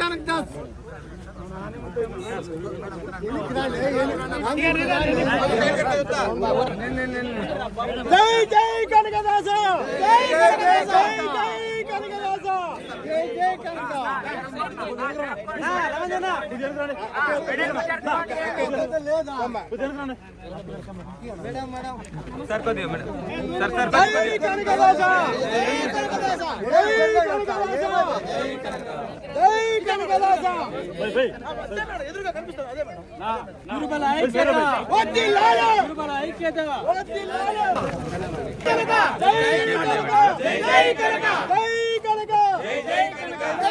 కనకదాస్ జై జై కనకదాస! జై జై జై కనకదాస జై జై కనక సార్ కొద్దిగా మేడం సార్ సార్ జై కనకదాస జై కనకదాస గురుబల ఐక్యత వద్ది గురుబల ఐక్యత వద్ది జై కనక! జై కనక జై కనక జై జై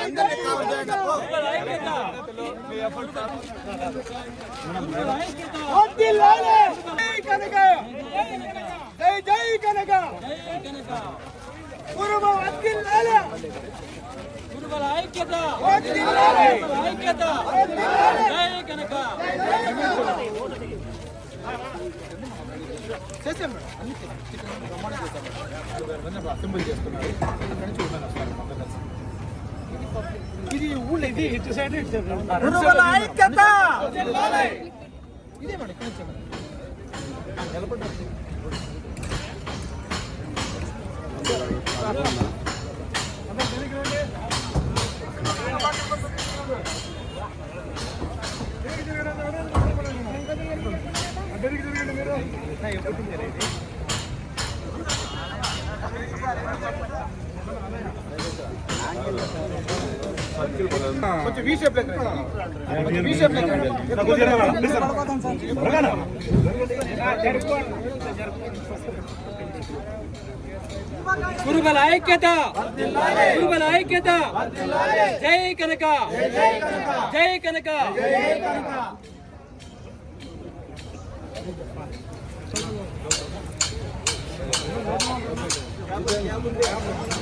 కనక జై కనక గురుబల ఐక్యత వద్ది లాల. జై కనక. జై జై కనక. గురుమ వద్ది లాల. గురుబల ఐక్యత వద్ది లాల. గురుబల ఐక్యత వద్ది లాల. జై కనక ఇది ఊళ్ళో ఇది ఇటు సైడ్ ఇటు సైడ్ గురుబల ఐక్యత కొంచెం వి షేప్ లెక్క కొంచెం వి షేప్ గురుబల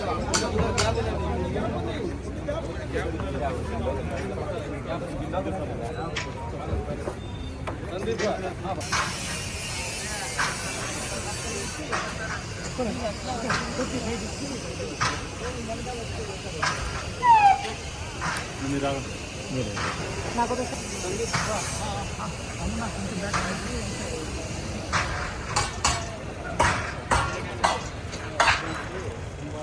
ఐక్యత గురుబల ఐక్యత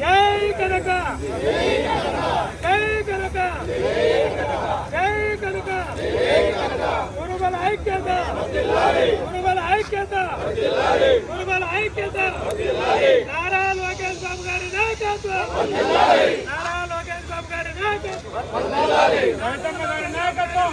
జై కనక! జై కనక! జై కనక! గురుబల ఐక్యత! గురుబల ఐక్యత! గురుబల ఐక్యత! నారా లోకేష్ బాబు గారి నాయకత్వం! నారా లోకేష్ బాబు గారి నాయకత్వం! గారి నాయకత్వం!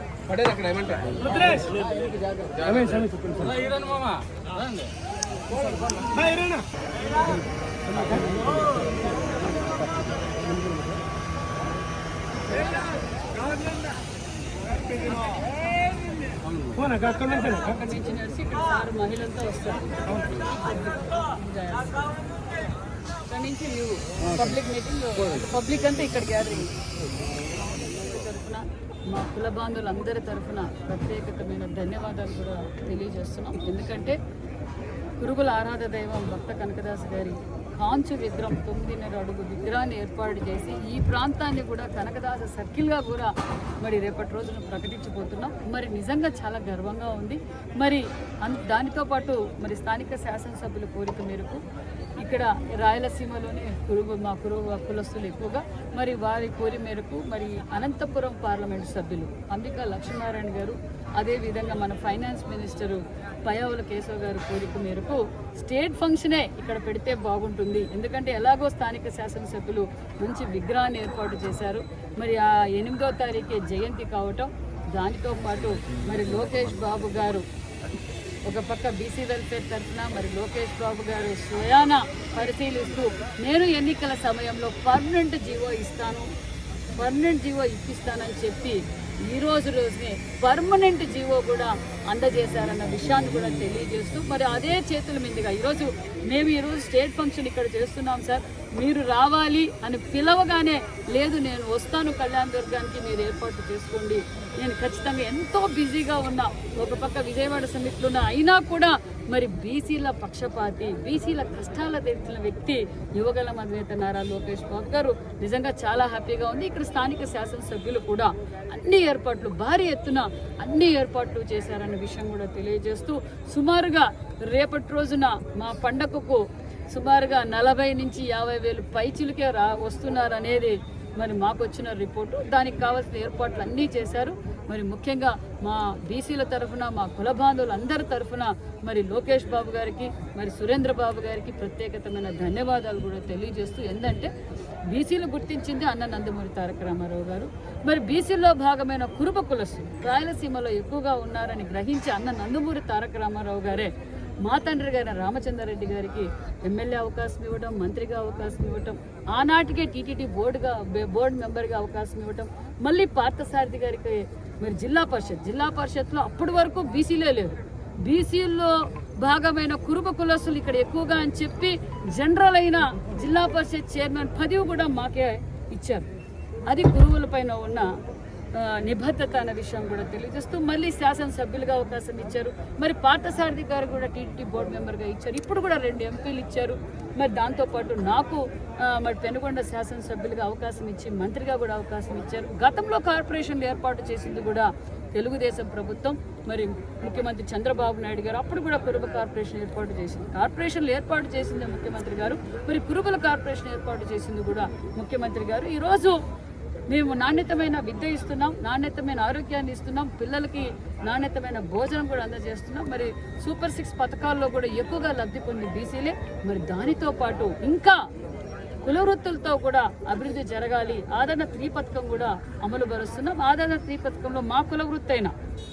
పోనా, అక్కడ నుంచి అక్కడి నుంచి నడిచి ఇక్కడ సార్ మహిళలతో వస్తారు. నుంచి లీవ్ పబ్లిక్ మీటింగ్ పబ్లిక్ అంతా ఇక్కడ గ్యాదరింగ్ మా కుల బాంధవులందరి తరఫున ప్రత్యేకమైన ధన్యవాదాలు కూడా తెలియజేస్తున్నాం. ఎందుకంటే కురుగుల ఆరాధ దైవం భక్త కనకదాస్ గారి కాంచు విగ్రహం తొమ్మిదిన్నర అడుగు విగ్రహాన్ని ఏర్పాటు చేసి ఈ ప్రాంతాన్ని కూడా కనకదాస సర్కిల్గా కూడా మరి రేపటి రోజున ప్రకటించబోతున్నాం. మరి నిజంగా చాలా గర్వంగా ఉంది. మరి అన్ దానితో పాటు మరి స్థానిక శాసనసభ్యుల కోరిక మేరకు ఇక్కడ రాయలసీమలోనే కురుగు మా కురుగు కులస్తులు ఎక్కువగా మరి వారి కోరి మేరకు మరి అనంతపురం పార్లమెంట్ సభ్యులు అంబికా లక్ష్మీనారాయణ గారు అదేవిధంగా మన ఫైనాన్స్ మినిస్టరు పయావుల కేశవ్ గారు కోరిక మేరకు స్టేట్ ఫంక్షనే ఇక్కడ పెడితే బాగుంటుంది. ఎందుకంటే ఎలాగో స్థానిక శాసనసభ్యులు మంచి విగ్రహాన్ని ఏర్పాటు చేశారు. మరి ఆ ఎనిమిదో తారీఖే జయంతి కావటం దానితో పాటు మరి లోకేష్ బాబు గారు ఒక పక్క బీసీ వెల్ఫేర్ తరఫున మరి లోకేష్ బాబు గారు స్వయాన పరిశీలిస్తూ నేను ఎన్నికల సమయంలో పర్మనెంట్ జీవో ఇస్తాను పర్మనెంట్ జీవో ఇప్పిస్తానని చెప్పి ఈ రోజు రోజుని పర్మనెంట్ జీవో కూడా అందజేశారన్న విషయాన్ని కూడా తెలియజేస్తూ మరి అదే చేతుల మీదుగా ఈరోజు మేము ఈరోజు స్టేట్ ఫంక్షన్ ఇక్కడ చేస్తున్నాం సార్. మీరు రావాలి అని పిలవగానే లేదు నేను వస్తాను కళ్యాణ్ దుర్గానికి మీరు ఏర్పాటు చేసుకోండి. నేను ఖచ్చితంగా ఎంతో బిజీగా ఉన్నా ఒక పక్క విజయవాడ సమిట్లు ఉన్నా అయినా కూడా మరి బీసీల పక్షపాతి బీసీల కష్టాల తెలిసిన వ్యక్తి యువగల అధినేత నారా లోకేష్ బాబు గారు నిజంగా చాలా హ్యాపీగా ఉంది. ఇక్కడ స్థానిక శాసనసభ్యులు కూడా అన్ని ఏర్పాట్లు భారీ ఎత్తున అన్ని ఏర్పాట్లు చేశారన్న విషయం కూడా తెలియజేస్తూ సుమారుగా రేపటి రోజున మా పండగకు సుమారుగా నలభై నుంచి యాభై వేలు పైచిలుకే రా వస్తున్నారనేది మరి మాకు వచ్చిన రిపోర్టు. దానికి కావాల్సిన ఏర్పాట్లు అన్నీ చేశారు. మరి ముఖ్యంగా మా బీసీల తరఫున మా కుల బాంధవులు అందరి తరఫున మరి లోకేష్ బాబు గారికి మరి సురేంద్ర బాబు గారికి ప్రత్యేకతమైన ధన్యవాదాలు కూడా తెలియజేస్తూ ఏంటంటే బీసీలు గుర్తించింది అన్న నందమూరి తారక రామారావు గారు. మరి బీసీలో భాగమైన కురుబ కులస్సు రాయలసీమలో ఎక్కువగా ఉన్నారని గ్రహించి అన్న నందమూరి తారక రామారావు గారే మా తండ్రి గారి రామచంద్రారెడ్డి గారికి ఎమ్మెల్యే అవకాశం ఇవ్వడం మంత్రిగా అవకాశం ఇవ్వటం ఆనాటికే టీటీడీ బోర్డుగా బోర్డు మెంబర్గా అవకాశం ఇవ్వటం మళ్ళీ పార్థసారథి గారికి మరి జిల్లా పరిషత్ జిల్లా పరిషత్లో అప్పటి వరకు బీసీలే లేరు. బీసీల్లో భాగమైన కురుబ కులస్తులు ఇక్కడ ఎక్కువగా అని చెప్పి జనరల్ అయిన జిల్లా పరిషత్ చైర్మన్ పదవి కూడా మాకే ఇచ్చారు. అది గురువుల పైన ఉన్న నిబద్ధత అనే విషయం కూడా తెలియజేస్తూ మళ్ళీ శాసనసభ్యులుగా అవకాశం ఇచ్చారు. మరి పార్థసారథి గారు కూడా టీటీడీ బోర్డు మెంబర్గా ఇచ్చారు. ఇప్పుడు కూడా రెండు ఎంపీలు ఇచ్చారు. మరి దాంతోపాటు నాకు మరి పెనుగొండ శాసనసభ్యులుగా అవకాశం ఇచ్చి మంత్రిగా కూడా అవకాశం ఇచ్చారు. గతంలో కార్పొరేషన్లు ఏర్పాటు చేసింది కూడా తెలుగుదేశం ప్రభుత్వం. మరి ముఖ్యమంత్రి చంద్రబాబు నాయుడు గారు అప్పుడు కూడా కురుబ కార్పొరేషన్ ఏర్పాటు చేసింది. కార్పొరేషన్లు ఏర్పాటు చేసింది ముఖ్యమంత్రి గారు. మరి కురుబల కార్పొరేషన్ ఏర్పాటు చేసింది కూడా ముఖ్యమంత్రి గారు. ఈరోజు మేము నాణ్యతమైన విద్య ఇస్తున్నాం నాణ్యతమైన ఆరోగ్యాన్ని ఇస్తున్నాం పిల్లలకి నాణ్యతమైన భోజనం కూడా అందజేస్తున్నాం. మరి సూపర్ సిక్స్ పథకాల్లో కూడా ఎక్కువగా లబ్ధి పొంది బీసీలే మరి దానితో పాటు ఇంకా కుల వృత్తులతో కూడా అభివృద్ధి జరగాలి. ఆదరణ త్రీ పథకం కూడా అమలు పరుస్తున్నాం. ఆదరణ త్రీ పథకంలో మా కుల వృత్తి అయిన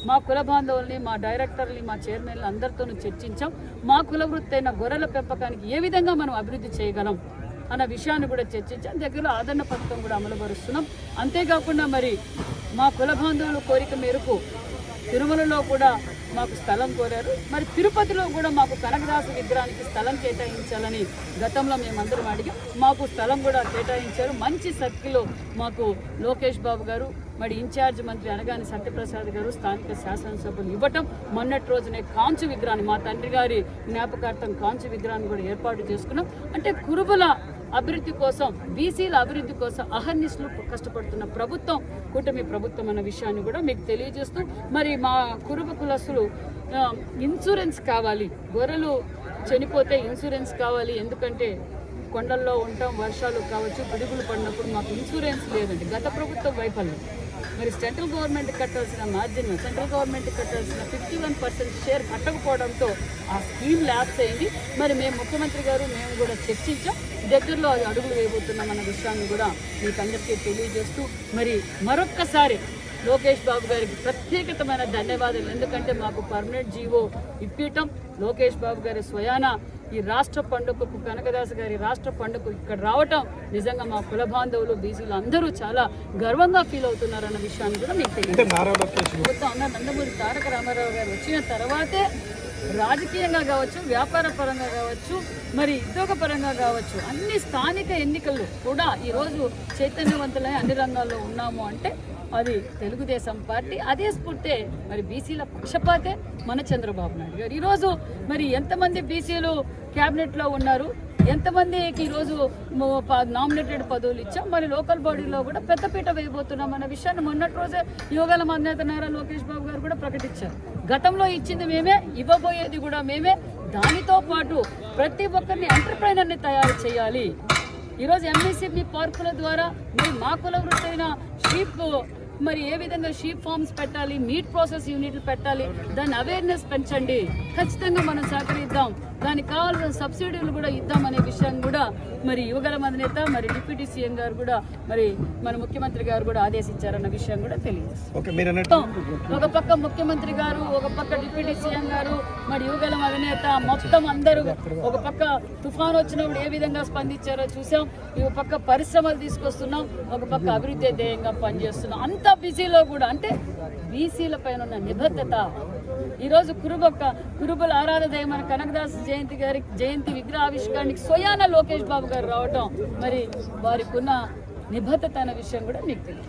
మా కుల బాంధవుల్ని మా డైరెక్టర్ని మా చైర్మన్లు అందరితోనూ చర్చించాం. మా కుల వృత్తి అయిన గొర్రెల పెంపకానికి ఏ విధంగా మనం అభివృద్ధి చేయగలం? అన్న విషయాన్ని కూడా చర్చించాం. దగ్గరలో ఆదరణ పథకం కూడా అమలుపరుస్తున్నాం అంతేకాకుండా మరి మా కుల బాంధవుల కోరిక మేరకు తిరుమలలో కూడా మాకు స్థలం కోరారు. మరి తిరుపతిలో కూడా మాకు కనకదాసు విగ్రహానికి స్థలం కేటాయించాలని గతంలో మేమందరం అడిగాం. మాకు స్థలం కూడా కేటాయించారు. మంచి సర్కిల్లో మాకు లోకేష్ బాబు గారు మరి ఇన్ఛార్జ్ మంత్రి అనగాని సత్యప్రసాద్ గారు స్థానిక శాసనసభ్యులు ఇవ్వటం. మొన్నటి రోజునే కాంచు విగ్రహాన్ని మా తండ్రి గారి జ్ఞాపకార్థం కాంచు విగ్రహాన్ని కూడా ఏర్పాటు చేసుకున్నాం. అంటే కురుబుల అభివృద్ధి కోసం బీసీల అభివృద్ధి కోసం అహర్నిశలు కష్టపడుతున్న ప్రభుత్వం కూటమి ప్రభుత్వం అన్న విషయాన్ని కూడా మీకు తెలియజేస్తూ మరి మా కురుబ కులస్తులు ఇన్సూరెన్స్ కావాలి. గొర్రెలు చనిపోతే ఇన్సూరెన్స్ కావాలి. ఎందుకంటే కొండల్లో ఉంటాం వర్షాలు కావచ్చు పిడుగులు పడినప్పుడు మాకు ఇన్సూరెన్స్ లేదండి. గత ప్రభుత్వం వైఫల్యం. మరి సెంట్రల్ గవర్నమెంట్ కట్టాల్సిన మార్జిన్ సెంట్రల్ గవర్నమెంట్ కట్టాల్సిన ఫిఫ్టీ వన్ పర్సెంట్ షేర్ కట్టకపోవడంతో ఆ స్కీమ్ ల్యాప్స్ అయింది. మరి మేము ముఖ్యమంత్రి గారు మేము కూడా చర్చించాం. దగ్గరలో అది అడుగులు వేయబోతున్నాం అన్న విషయాన్ని కూడా మీకు అందరికీ తెలియజేస్తూ మరి మరొక్కసారి లోకేష్ బాబు గారికి ప్రత్యేకతమైన ధన్యవాదాలు. ఎందుకంటే మాకు పర్మనెంట్ జీవో ఇప్పించటం లోకేష్ బాబు గారి స్వయాన ఈ రాష్ట్ర పండుగకు కనకదాస్ గారి రాష్ట్ర పండుగకు ఇక్కడ రావటం నిజంగా మా కుల బాంధవులు బీసీలు అందరూ చాలా గర్వంగా ఫీల్ అవుతున్నారన్న విషయాన్ని కూడా మీకు తెలియదు నందమూరి తారక రామారావు గారు వచ్చిన తర్వాతే రాజకీయంగా కావచ్చు వ్యాపార పరంగా కావచ్చు మరి ఉద్యోగ పరంగా కావచ్చు అన్ని స్థానిక ఎన్నికలు కూడా ఈరోజు చైతన్యవంతులై అన్ని రంగాల్లో ఉన్నాము అంటే అది తెలుగుదేశం పార్టీ. అదే స్ఫూర్తే మరి బీసీల పక్షపాతే మన చంద్రబాబు నాయుడు గారు. ఈరోజు మరి ఎంతమంది బీసీలు క్యాబినెట్లో ఉన్నారు? ఎంతమందికి ఈరోజు నామినేటెడ్ పదవులు ఇచ్చాం? మరి లోకల్ బాడీలో కూడా పెద్దపీట వేయబోతున్నాం అన్న విషయాన్ని మొన్నటి రోజే యోగాల మాన్యత నారా లోకేష్ బాబు గారు కూడా ప్రకటించారు. గతంలో ఇచ్చింది మేమే ఇవ్వబోయేది కూడా మేమే. దానితో పాటు ప్రతి ఒక్కరిని ఎంటర్ప్రైనర్ని తయారు చేయాలి. ఈరోజు ఎంఈసీపీ పార్కుల ద్వారా మేము మా కుల వృత్తైన షీప్ మరి ఏ విధంగా షీప్ ఫార్మ్స్ పెట్టాలి మీట్ ప్రాసెస్ యూనిట్లు పెట్టాలి దాని అవేర్నెస్ పెంచండి. ఖచ్చితంగా మనం సహకరిద్దాం. దానికి కావాల్సిన సబ్సిడీలు కూడా ఇద్దామనే విషయాన్ని కూడా మరి యువగల అధినేత మరి డిప్యూటీ సీఎం గారు కూడా మరి మన ముఖ్యమంత్రి గారు కూడా ఆదేశించారన్న విషయం కూడా తెలియదు ఒక పక్క ముఖ్యమంత్రి గారు ఒక పక్క డిప్యూటీ సీఎం గారు మరి యువగలం అధినేత మొత్తం అందరూ ఒక పక్క తుఫాన్ వచ్చినప్పుడు ఏ విధంగా స్పందించారో చూసాం. ఈ పక్క పరిశ్రమలు తీసుకొస్తున్నాం. ఒక పక్క అభివృద్ధి ధ్యేయంగా పనిచేస్తున్నాం. అంత బిజీలో కూడా అంటే బీసీల పైన ఉన్న నిబద్ధత. ఈరోజు కురుబొక్క కురుబుల ఆరాధ మన కనకదాస్ జయంతి గారి జయంతి విగ్రహావిష్కరణకి స్వయాన లోకేష్ బాబు గారు రావటం మరి వారికి ఉన్న నిబద్ధత అనే విషయం కూడా మీకు తెలియదు.